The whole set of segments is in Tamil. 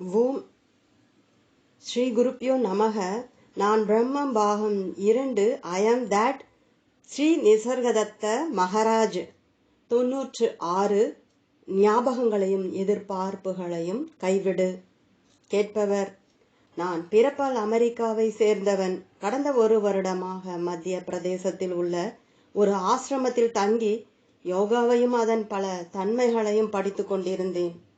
ஓம் ஸ்ரீ குருப்பியோ நமக நான் பிரம்மம் பாகம் இரண்டு I am that Shri Nisargadatta Maharaj. தொன்னூற்று ஆறு ஞாபகங்களையும் எதிர்பார்ப்புகளையும் கைவிடு. கேட்பவர் நான் பிறப்பால் அமெரிக்காவை சேர்ந்தவன். கடந்த ஒரு வருடமாக மத்திய பிரதேசத்தில் உள்ள ஒரு ஆசிரமத்தில் தங்கி யோகாவையும் அதன் பல தன்மைகளையும் படித்து கொண்டிருந்தேன்.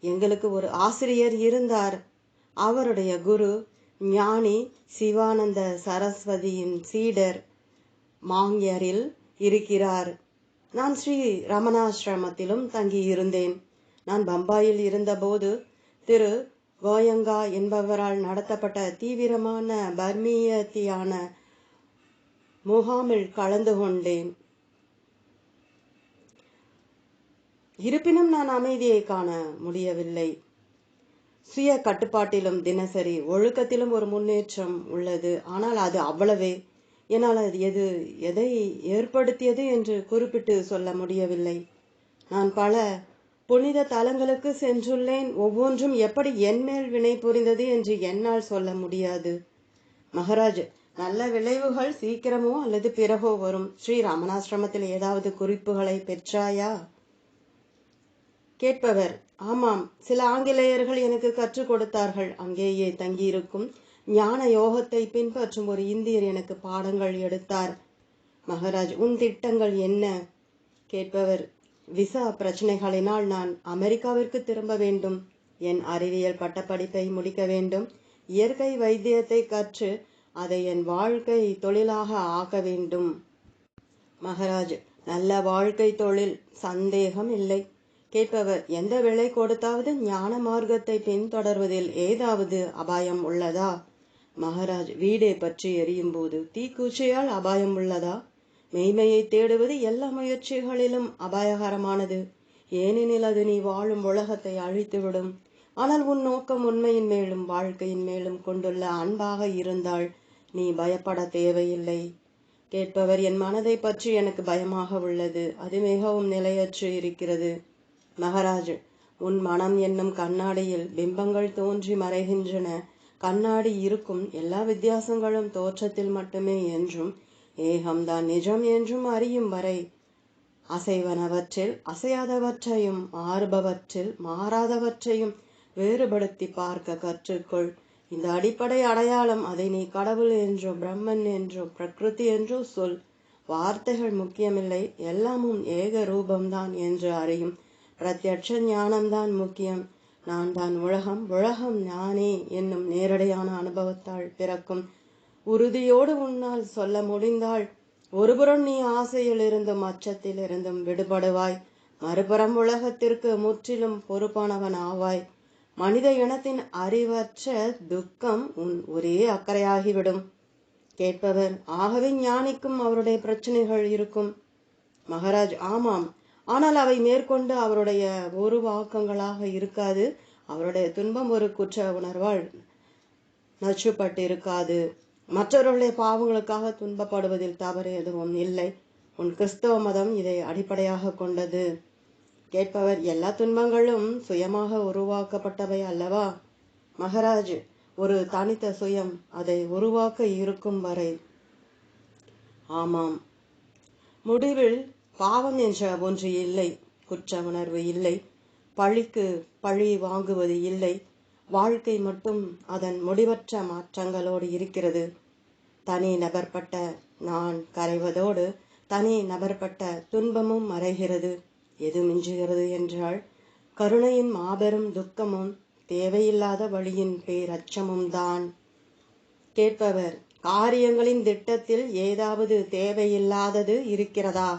எங்களுக்கு ஒரு ஆசிரியர் இருந்தார். அவருடைய குரு ஞானி சிவானந்த சரஸ்வதியின் சீடர் மாங்யரில் இருக்கிறார். நான் ஸ்ரீ ரமணாசிரமத்திலும் தங்கியிருந்தேன். நான் பம்பாயில் இருந்தபோது திரு கோயங்கா என்பவரால் நடத்தப்பட்ட தீவிரமான பர்மியத்தியான முகாமில் கலந்து கொண்டேன். இருப்பினும் நான் அமைதியை காண முடியவில்லை. சுய கட்டுப்பாட்டிலும் தினசரி ஒழுக்கத்திலும் ஒரு முன்னேற்றம் உள்ளது. ஆனால் அது அவ்வளவே. என்னால் அது எது எதை ஏற்படுத்தியது என்று குறிப்பிட்டு சொல்ல முடியவில்லை. நான் பல புனித தலங்களுக்கு சென்றுள்ளேன். ஒவ்வொன்றும் எப்படி என்மேல் வினை புரிந்தது என்று என்னால் சொல்ல முடியாது. மகாராஜ் நல்ல விளைவுகள் சீக்கிரமோ அல்லது பிறகோ வரும். ஸ்ரீ ராமனாசிரமத்தில் ஏதாவது குறிப்புகளை பெற்றாயா? கேட்பவர் ஆமாம் சில ஆங்கிலேயர்கள் எனக்கு கற்றுக் கொடுத்தார்கள் அங்கேயே தங்கியிருக்கும். ஞான யோகத்தை பின்பற்றும் ஒரு இந்தியர் எனக்கு பாடங்கள் எடுத்தார். மகராஜ் உன் திட்டங்கள் என்ன? கேட்பவர் விசா பிரச்சனைகளினால் நான் அமெரிக்காவிற்கு திரும்ப வேண்டும். என் அறிவியல் பட்டப்படிப்பை முடிக்க வேண்டும். இயற்கை வைத்தியத்தை கற்று அதை என் வாழ்க்கை தொழிலாக ஆக்க வேண்டும். மகராஜ் நல்ல வாழ்க்கை தொழில் சந்தேகம் இல்லை. கேட்பவர் எந்த விலை கொடுத்தாவது ஞான மார்க்கத்தை பின்தொடர்வதில் ஏதாவது அபாயம் உள்ளதா? மகாராஜ் வீடை பற்றி எரியும் போது தீக்குச்சியால் அபாயம் உள்ளதா? மெய்மையை தேடுவது எல்லா முயற்சிகளிலும் அபாயகரமானது. ஏனெனில் அது நீ வாழும் உலகத்தை அழித்துவிடும். ஆனால் உன் நோக்கம் உண்மையின் மேலும் வாழ்க்கையின் மேலும் கொண்டுள்ள அன்பாக இருந்தால் நீ பயப்பட தேவையில்லை. கேட்பவர் என் மனதை பற்றி எனக்கு பயமாக உள்ளது. அது மிகவும் நிலையற்று இருக்கிறது. மகராஜ் உன் மனம் என்னும் கண்ணாடியில் பிம்பங்கள் தோன்றி மறைகின்றன. கண்ணாடி இருக்கும் எல்லா வித்தியாசங்களும் தோற்றத்தில் மட்டுமே என்றும் ஏகம்தான் நிஜம் என்றும் அறியும் வரை அசைவனவற்றில் அசையாதவற்றையும் மாறுபவற்றில் மாறாதவற்றையும் வேறுபடுத்தி பார்க்க கற்றுக்கொள். இந்த அடிப்படை அடையாளம் அதை நீ கடவுள் என்றோ பிரம்மன் என்றோ பிரகிருதி என்றோ சொல். வார்த்தைகள் முக்கியமில்லை எல்லாமும் ஏக ரூபம்தான் என்று அறியும். பிரத்யட்ச ஞானம்தான் முக்கியம். நான் தான் உலகம் உலகம் நானே என்னும் நேரடியான அனுபவத்தால் பிறக்கும். உறுதியோடு உன்னால் சொல்ல முடிந்தால் ஒருபுறம் நீ ஆசையிலிருந்தும் அச்சத்திலிருந்தும் விடுபடுவாய். மறுபுறம் உலகத்திற்கு முற்றிலும் பொறுப்பானவன் ஆவாய். மனித இனத்தின் அறிவற்ற துக்கம் உன் ஒரே அக்கறையாகிவிடும். கேட்பவர் ஆகவே ஞானிக்கும் அவருடைய பிரச்சனைகள் இருக்கும். மகாராஜ் ஆமாம். ஆனால் அவை மேற்கொண்டு அவருடைய ஒரு வாக்கங்களாக இருக்காது. அவருடைய துன்பம் ஒரு குற்ற உணர்வால் நச்சுப்பட்டு இருக்காது மற்றவர்களுடைய பாவங்களுக்காக துன்பப்படுவதில் தவறு எதுவும் இல்லை. உன் கிறிஸ்தவ மதம் இதை அடிப்படையாக கொண்டது. கேட்பவர் எல்லா துன்பங்களும் சுயமாக உருவாக்கப்பட்டவை அல்லவா? மகராஜ் ஒரு தனித்த சுயம் அதை உருவாக்க இருக்கும் வரை. ஆமாம். முடிவில் பாவம் என்ற ஒன்று இல்லை குற்ற உணர்வு இல்லை. பழிக்கு பழி வாங்குவது இல்லை. வாழ்க்கை மட்டும் அதன் முடிவற்ற மாற்றங்களோடு இருக்கிறது. தனி நபர்பட்ட நான் கரைவதோடு தனி நபர்பட்ட துன்பமும் மறைகிறது. எது மிஞ்சுகிறது என்றால் கருணையின் மாபெரும் துக்கமும் தேவையில்லாத வழியின் பேரச்சமும் தான். கேட்பவர் காரியங்களின் திட்டத்தில் ஏதாவது தேவையில்லாதது இருக்கிறதா?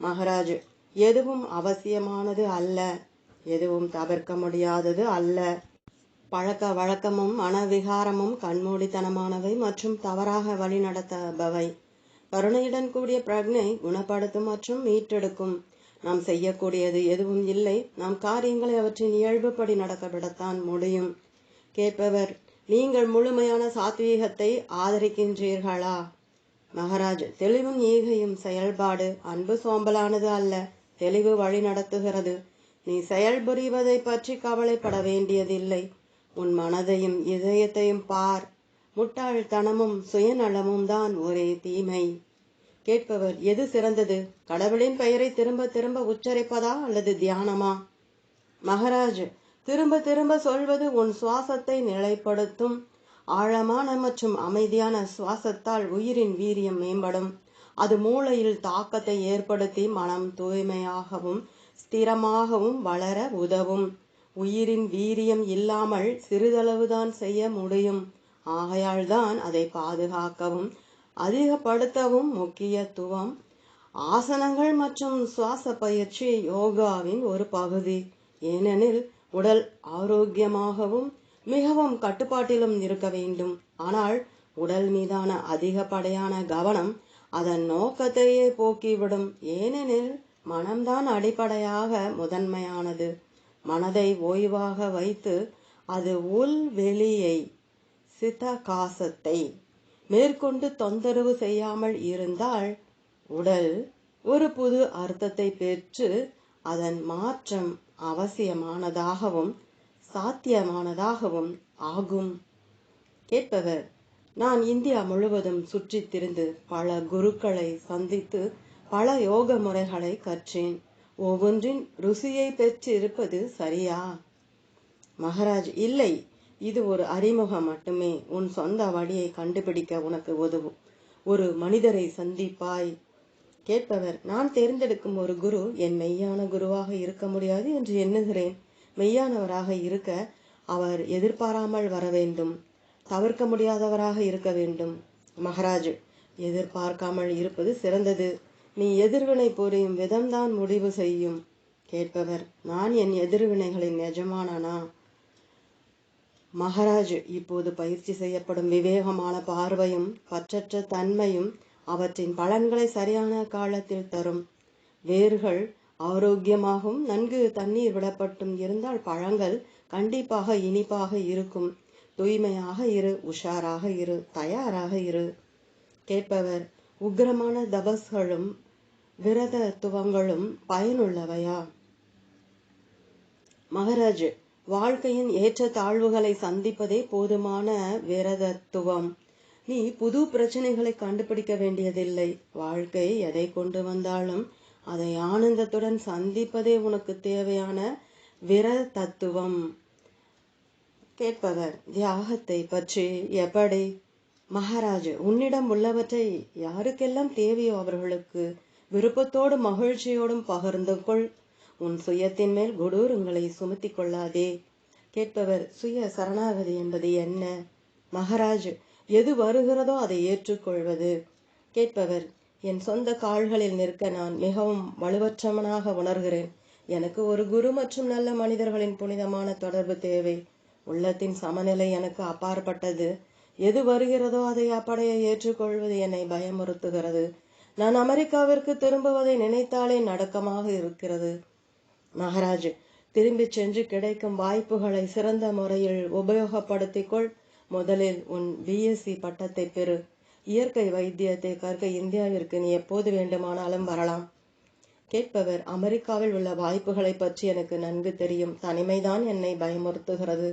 மகராஜ் எதுவும் அவசியமானது அல்ல. எதுவும் தவிர்க்க முடியாதது அல்ல. பழக்க வழக்கமும் மனவிகாரமும் கண்மூடித்தனமானவை மற்றும் தவறாக வழிநடத்தபவை கருணையுடன் கூடிய பிரக்னை குணப்படுத்தும் மற்றும் மீட்டெடுக்கும். நாம் செய்யக்கூடியது எதுவும் இல்லை. நாம் காரியங்களை அவற்றின் இயல்புப்படி நடக்கப்படத்தான் முடியும். கேட்பவர் நீங்கள் முழுமையான சாத்வீகத்தை ஆதரிக்கின்றீர்களா? மகாராஜ் தெளிவும் ஈகையும் செயல்பாடு அன்பு சோம்பலானது அல்ல. தெளிவு வழி நடத்துகிறது. நீ செயல்புரிவதை பற்றி கவலைப்பட வேண்டியதில்லை. உன் மனதையும் இதயத்தையும் பார். முட்டாள்தனமும் சுயநலமும் தான் ஒரே தீமை. கேட்பவர் எது சிறந்தது? கடவுளின் பெயரை திரும்ப திரும்ப உச்சரிப்பதா அல்லது தியானமா? மகராஜ் திரும்ப திரும்ப சொல்வது உன் சுவாசத்தை நிலைப்படுத்தும். ஆழமான மற்றும் அமைதியான சுவாசத்தால் உயிரின் வீரியம் மேம்படும். அது மூளையில் தாக்கத்தை ஏற்படுத்தி மனம் தூய்மையாகவும் ஸ்திரமாகவும் வளர உதவும். உயிரின் வீரியம் இல்லாமல் சிறிதளவுதான் செய்ய முடியும். ஆகையால்தான் அதை பாதுகாக்கவும் அதிகப்படுத்தவும் முக்கியத்துவம். ஆசனங்கள் மற்றும் சுவாச பயிற்சி யோகாவின் ஒரு பகுதி. ஏனெனில் உடல் ஆரோக்கியமாகவும் மிகவும் கட்டுப்பாட்டிலும் இருக்க வேண்டும். ஆனால் உடல் மீதான அதிகப்படையான கவனம் அதன் நோக்கத்தையே போக்கிவிடும். ஏனெனில் மனம்தான் அடிப்படையாக முதன்மையானது. மனதை ஓய்வாக வைத்து அது உள் வெளியை சிதகாசத்தை மேற்கொண்டு தொந்தரவு செய்யாமல் இருந்தால் உடல் ஒரு புது அர்த்தத்தை பெற்று அதன் மாற்றம் அவசியமானதாகவும் சாத்தியமானதாகவும் ஆகும். கேட்பவர் நான் இந்தியா முழுவதும் சுற்றித் திரிந்து பல குருக்களை சந்தித்து பல யோக முறைகளை கற்றேன். ஒவ்வொன்றின் ருசியை பெற்றிருப்பது சரியா? மகராஜ் இல்லை. இது ஒரு அறிமுகம் மட்டுமே. உன் சொந்த வழியை கண்டுபிடிக்க உனக்கு உதவும். ஒரு மனிதரை சந்திப்பாய். கேட்பவர் நான் தேர்ந்தெடுக்கும் ஒரு குரு என் மெய்யான குருவாக இருக்க முடியாது என்று எண்ணுகிறேன். மெய்யானவராக இருக்க அவர் எதிர்பாராமல் வர வேண்டும். தவிர்க்க முடியாதவராக இருக்க வேண்டும். மகராஜ் எதிர்பார்க்காமல் இருப்பது சிறந்தது. நீ எதிர்வினை புரியும் விதம்தான் முடிவு செய்யும். கேட்பவர் நான் என் எதிர்வினைகளின் எஜமானனா மகராஜ் இப்போது பயிற்சி செய்யப்படும் விவேகமான பார்வையும் பற்றற்ற தன்மையும் அவற்றின் பலன்களை சரியான காலத்தில் தரும். வேர்கள் ஆரோக்கியமாகவும் நன்கு தண்ணீர் விடப்பட்டும் இருந்தால் பழங்கள் கண்டிப்பாக இனிப்பாக இருக்கும். தூய்மையாக இரு உஷாராக இரு தயாராக இரு. கேட்பவர் உக்கிரமான தபஸ்களும் விரதத்துவங்களும் பயனுள்ளவையா? மகராஜ் வாழ்க்கையின் ஏற்ற தாழ்வுகளை சந்திப்பதே போதுமான விரதத்துவம். நீ புது பிரச்சனைகளை கண்டுபிடிக்க வேண்டியதில்லை. வாழ்க்கை எதை கொண்டு வந்தாலும் அதை ஆனந்தத்துடன் சந்திப்பதே உனக்கு தேவையான விரல் தத்துவம். கேட்பவர் தியாகத்தை பற்றி எப்படி? மகாராஜ் உன்னிடம் உள்ளவற்றை யாருக்கெல்லாம் தேவையோ அவர்களுக்கு விருப்பத்தோடும் மகிழ்ச்சியோடும் பகிர்ந்து கொள். உன் சுயத்தின் மேல் கொடூரங்களை சுமத்தி கொள்ளாதே. கேட்பவர் சுய சரணாகதி என்பது என்ன? மகாராஜ் எது வருகிறதோ அதை ஏற்றுக்கொள்வது. கேட்பவர் என் சொந்த கால்களில் நிற்க நான் மிகவும் வலுவற்றவனாக உணர்கிறேன். எனக்கு ஒரு குரு மற்றும் நல்ல மனிதர்களின் புனிதமான தொடர்பு தேவை. உள்ளத்தின் சமநிலை எனக்கு அப்பாற்பட்டது. எது வருகிறதோ அதை அப்படையை ஏற்றுக்கொள்வது என்னை பயமுறுத்துகிறது. நான் அமெரிக்காவிற்கு திரும்புவதை நினைத்தாலே நடக்கமாக இருக்கிறது. மகாராஜ் திரும்பிச் சென்று கிடைக்கும் வாய்ப்புகளை சிறந்த முறையில் உபயோகப்படுத்திக் கொள். முதலில் உன் பிஎஸ்சி பட்டத்தை பெறு. இயற்கை வைத்தியத்தை கற்க இந்தியாவிற்கு நீ எப்போது வேண்டுமானாலும் வரலாம். கேட்பவர் அமெரிக்காவில் உள்ள வாய்ப்புகளை பற்றி எனக்கு நன்கு தெரியும். தனிமைதான் என்னை பயமுறுத்துகிறது.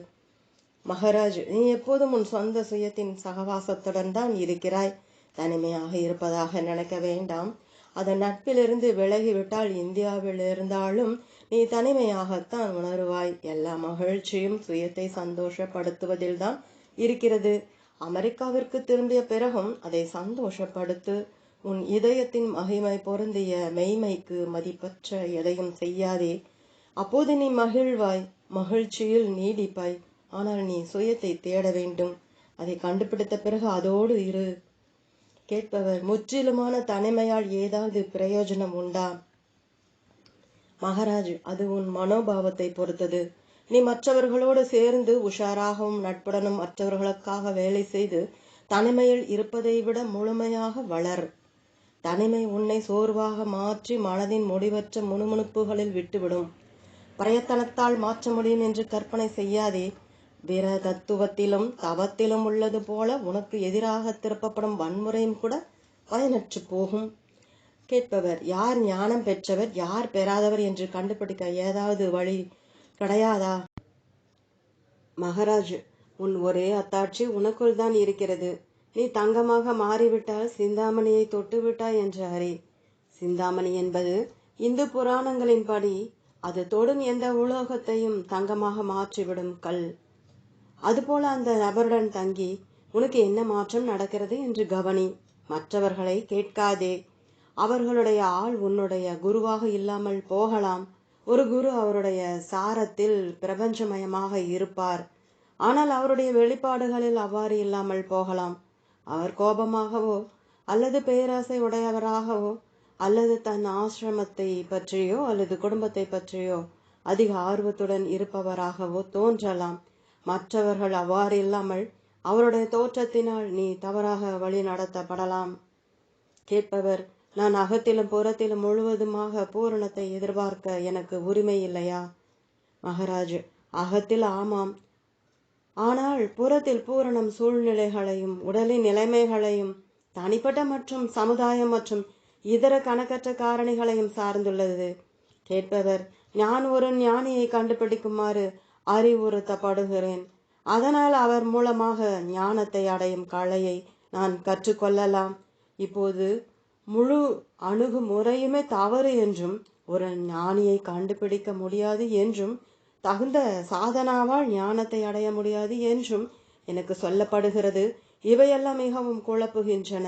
மகராஜ் நீ எப்போதும் உன் சொந்த சுயத்தின் சகவாசத்துடன் தான் இருக்கிறாய். தனிமையாக இருப்பதாக நினைக்க வேண்டாம். அதன் நட்பிலிருந்து விலகிவிட்டால் இந்தியாவில் இருந்தாலும் நீ தனிமையாகத்தான் உணருவாய். எல்லா மகிழ்ச்சியும் சுயத்தை சந்தோஷப்படுத்துவதில்தான் இருக்கிறது. அமெரிக்காவிற்கு திரும்பிய பிறகும் அதை சந்தோஷப்படுத்து உன் இதயத்தின் மகிமை பொருந்திய மெய்மைக்கு மதிப்பற்ற எதையும் செய்யாதே. அப்போது நீ மகிழ்வாய் மகிழ்ச்சியில் நீடிப்பாய். ஆனால் நீ சுயத்தை தேட வேண்டும். அதை கண்டுபிடித்த பிறகு அதோடு இரு. கேட்பவர் முற்றிலுமான தனிமையால் ஏதாவது பிரயோஜனம் உண்டா? மகாராஜ் அது உன் மனோபாவத்தை பொறுத்தது. நீ மற்றவர்களோடு சேர்ந்து உஷாராகவும் நட்புடனும் மற்றவர்களுக்காக வேலை செய்து தனிமையில் இருப்பதை விட முழுமையாக வளர். தனிமை உன்னை சோர்வாக மாற்றி மனதின் முடிவற்ற முணுமுணுப்புகளில் விட்டுவிடும். பிரயத்தனத்தால் மாற்ற முடியும் என்று கற்பனை செய்யாதே. வீர தத்துவத்திலும் தவத்திலும் உள்ளது போல உனக்கு எதிராக திருப்பப்படும் வன்முறையும் கூட பயனற்று போகும். கேட்பவர் யார் ஞானம் பெற்றவர் யார் பெறாதவர் என்று கண்டுபிடிக்க ஏதாவது வழி கிடையாதா? மகாராஜ் உன் ஒரே அத்தாட்சி உனக்குள் தான் இருக்கிறது. நீ தங்கமாக மாறிவிட்டால் சிந்தாமணியை தொட்டு விட்டாய் என்று அறி சிந்தாமணி என்பது இந்து புராணங்களின்படி அது தொடும் எந்த உலோகத்தையும் தங்கமாக மாற்றிவிடும் கல். அதுபோல அந்த நபருடன் தங்கி உனக்கு என்ன மாற்றம் நடக்கிறது என்று கவனி. மற்றவர்களை கேட்காதே. அவர்களுடைய ஆள் உன்னுடைய குருவாக இல்லாமல் போகலாம். ஒரு குரு அவருடைய சாரத்தில் பிரபஞ்சமயமாக இருப்பார். ஆனால் அவருடைய வெளிப்பாடுகளில் அவ்வாறு இல்லாமல் போகலாம். அவர் கோபமாகவோ அல்லது பேராசை உடையவராகவோ அல்லது தன் ஆசிரமத்தை பற்றியோ அல்லது குடும்பத்தை பற்றியோ அதிக ஆர்வத்துடன் இருப்பவராகவோ தோன்றலாம். மற்றவர்கள் அவ்வாறு இல்லாமல் அவருடைய தோற்றத்தினால் நீ தவறாக வழி நடத்தப்படலாம் கேட்பவர் நான் அகத்திலும் புறத்திலும் முழுவதுமாக பூரணத்தை எதிர்பார்க்க எனக்கு உரிமை இல்லையா? மகராஜ் அகத்தில் ஆமாம். ஆனால் புறத்தில் பூரணம் சூழ்நிலைகளையும் உடலின் நிலைமைகளையும் தனிப்பட்ட மற்றும் சமுதாயம் மற்றும் இதர கணக்கற்ற காரணிகளையும் சார்ந்துள்ளது. கேட்பவர் நான் ஒரு ஞானியை கண்டுபிடிக்குமாறு அறிவுறுத்தப்படுகிறேன். அதனால் அவர் மூலமாக ஞானத்தை அடையும் கலையை நான் கற்றுக்கொள்ளலாம். இப்போது முழு அணுகுமுறையுமே தவறு என்றும் ஒரு ஞானியை கண்டுபிடிக்க முடியாது என்றும் தகுந்த சாதனாவால் ஞானத்தை அடைய முடியாது என்றும் எனக்கு சொல்லப்படுகிறது. இவையெல்லாம் மிகவும் குழப்புகின்றன.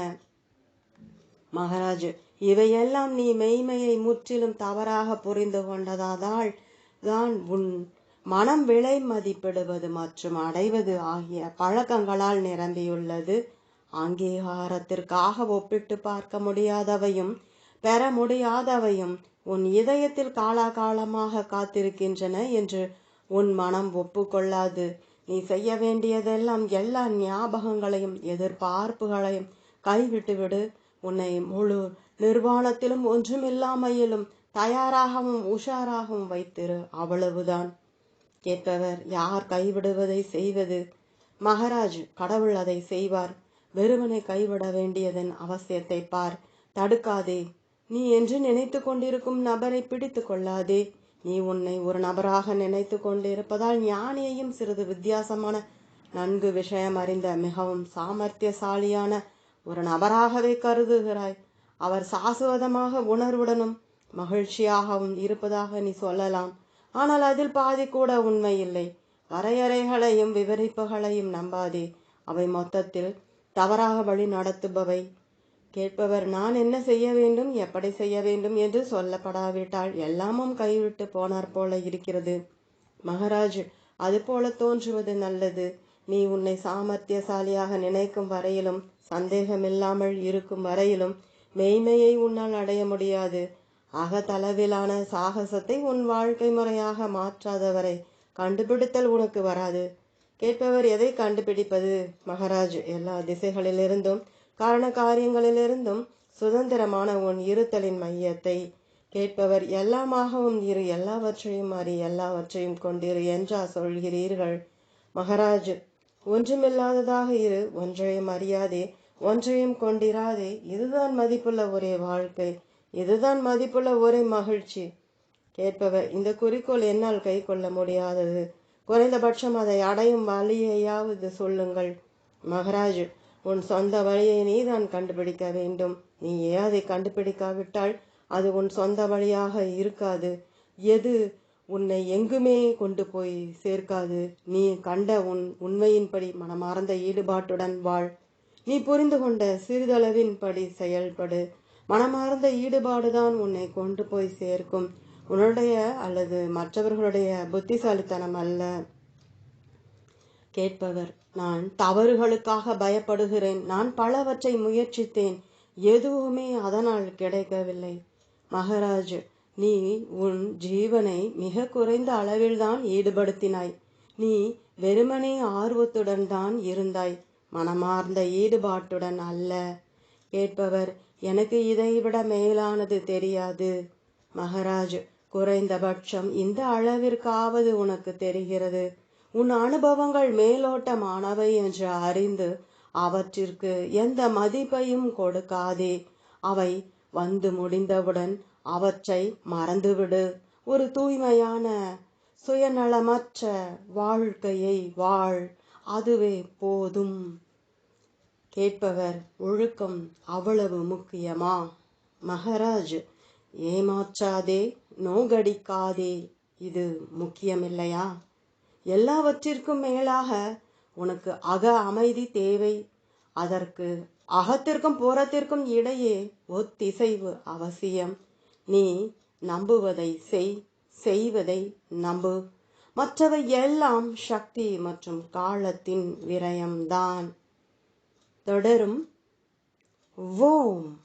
மகாராஜ் இவையெல்லாம் நீ மெய்மையை முற்றிலும் தவறாக புரிந்து கொண்டதாதால் தான் உன் மனம் விலை மதிப்பிடுவது மற்றும் அடைவது ஆகிய பழக்கங்களால் நிரம்பியுள்ளது. அங்கீகாரத்திற்காக ஒப்பிட்டு பார்க்க முடியாதவையும் பெற முடியாதவையும் உன் இதயத்தில் காலாகாலமாக காத்திருக்கின்றன என்று உன் மனம் ஒப்புக்கொள்ளாது. நீ செய்ய வேண்டியதெல்லாம் எல்லா ஞாபகங்களையும் எதிர்பார்ப்புகளையும் கைவிட்டுவிடு. உன்னை முழு நிர்வாணத்திலும் ஒன்றுமில்லாமையிலும் தயாராகவும் உஷாராகவும் வைத்திரு. அவ்வளவுதான். கேட்பவர் யார் கைவிடுவதை செய்வது? மகராஜ் கடவுள் அதை செய்வார். வெறுமனை கைவிட வேண்டியதன் அவசியத்தை பார். தடுக்காதே. நீ என்று நினைத்து கொண்டிருக்கும் நபரை பிடித்து கொள்ளாதே. நீ உன்னை ஒரு நபராக நினைத்து கொண்டிருப்பதால் ஞானியையும் சிறிது வித்தியாசமான நன்கு விஷயம் அறிந்த மிகவும் சாமர்த்தியசாலியான ஒரு நபராகவே கருதுகிறாய். அவர் சாசுவதமாக உணர்வுடனும் மகிழ்ச்சியாகவும் இருப்பதாக நீ சொல்லலாம். ஆனால் அதில் பாதி கூட உண்மை இல்லை. வரையறைகளையும் விவரிப்புகளையும் நம்பாதே. அவை மொத்தத்தில் தவறாக வழி நடத்துபவை. கேட்பவர் நான் என்ன செய்ய வேண்டும்? எப்படி செய்ய வேண்டும்? என்று சொல்லப்படாவிட்டால் எல்லாமும் கைவிட்டு போனார் போல இருக்கிறது. மகாராஜ் அது போல தோன்றுவது நல்லது. நீ உன்னை சாமர்த்தியசாலியாக நினைக்கும் வரையிலும் சந்தேகமில்லாமல் இருக்கும் வரையிலும் மெய்மையை உன்னால் அடைய முடியாது. அகத்தளவிலான சாகசத்தை உன் வாழ்க்கை முறையாக மாற்றாதவரை கண்டுபிடித்தல் உனக்கு வராது. கேட்பவர் எதை கண்டுபிடிப்பது? மகாராஜ் எல்லா திசைகளிலிருந்தும் காரண காரியங்களிலிருந்தும் சுதந்திரமான உன் இருத்தலின் மையத்தை கேட்பவர் எல்லாமாகவும் இரு எல்லாவற்றையும் அறி எல்லாவற்றையும் கொண்டிரு என்றா சொல்கிறீர்கள். மகாராஜ் ஒன்றுமில்லாததாக இரு ஒன்றையும் அறியாதே ஒன்றையும் கொண்டிராதே இதுதான் மதிப்புள்ள ஒரே வாழ்க்கை இதுதான் மதிப்புள்ள ஒரே மகிழ்ச்சி. கேட்பவர் இந்த குறிக்கோள் என்னால் கை கொள்ள முடியாதது. குறைந்தபட்சம் அதை அடையும் வழியையாவது சொல்லுங்கள். மகராஜ் உன் சொந்த வழியை நீதான் கண்டுபிடிக்க வேண்டும். நீ ஏன் அதை கண்டுபிடிக்காவிட்டால் அது உன் சொந்த வழியாக இருக்காது. எது உன்னை எங்குமே கொண்டு போய் சேர்க்காது. நீ கண்ட உன் உண்மையின்படி மனமார்ந்த ஈடுபாட்டுடன் வாழ். நீ புரிந்து கொண்ட சிறிதளவின்படி செயல்படு. மனமார்ந்த ஈடுபாடுதான் உன்னை கொண்டு போய் சேர்க்கும். உன்னுடைய அல்லது மற்றவர்களுடைய புத்திசாலித்தனம் அல்ல. கேட்பவர் நான் தவறுகளுக்காக பயப்படுகிறேன். நான் பலவற்றை முயற்சித்தேன். எதுவுமே அதனால் கிடைக்கவில்லை. மகராஜ் நீ உன் ஜீவனை மிக குறைந்த அளவில்தான் ஈடுபடுத்தினாய். நீ வெறுமனே ஆர்வத்துடன் தான் இருந்தாய். மனமார்ந்த ஈடுபாட்டுடன் அல்ல. கேட்பவர் எனக்கு இதைவிட மேலானது தெரியாது. மகாராஜ் குறைந்தபட்சம் இந்த அளவிற்காவது உனக்கு தெரிகிறது. உன் அனுபவங்கள் மேலோட்டமானவை என்று அறிந்து அவற்றிற்கு எந்த மதிப்பையும் கொடுக்காதே. அவை வந்து முடிந்தவுடன் அவற்றை மறந்துவிடு. ஒரு தூய்மையான சுயநலமற்ற வாழ்க்கையை வாழ். அதுவே போதும். கேட்பவர் ஒழுக்கம் அவ்வளவு முக்கியமா? மகராஜ் ஏமாற்றாதே. நோகடிக்காதே இது முக்கியமில்லையா? எல்லாவற்றிற்கும் மேலாக உனக்கு அக அமைதி தேவை. அதற்கு அகத்திற்கும் புறத்திற்கும் இடையே ஒத்திசைவு அவசியம். நீ நம்புவதை செய் செய்வதை நம்பு. மற்றவை எல்லாம் சக்தி மற்றும் காலத்தின் விரயம்தான். தொடரும். ஓம்.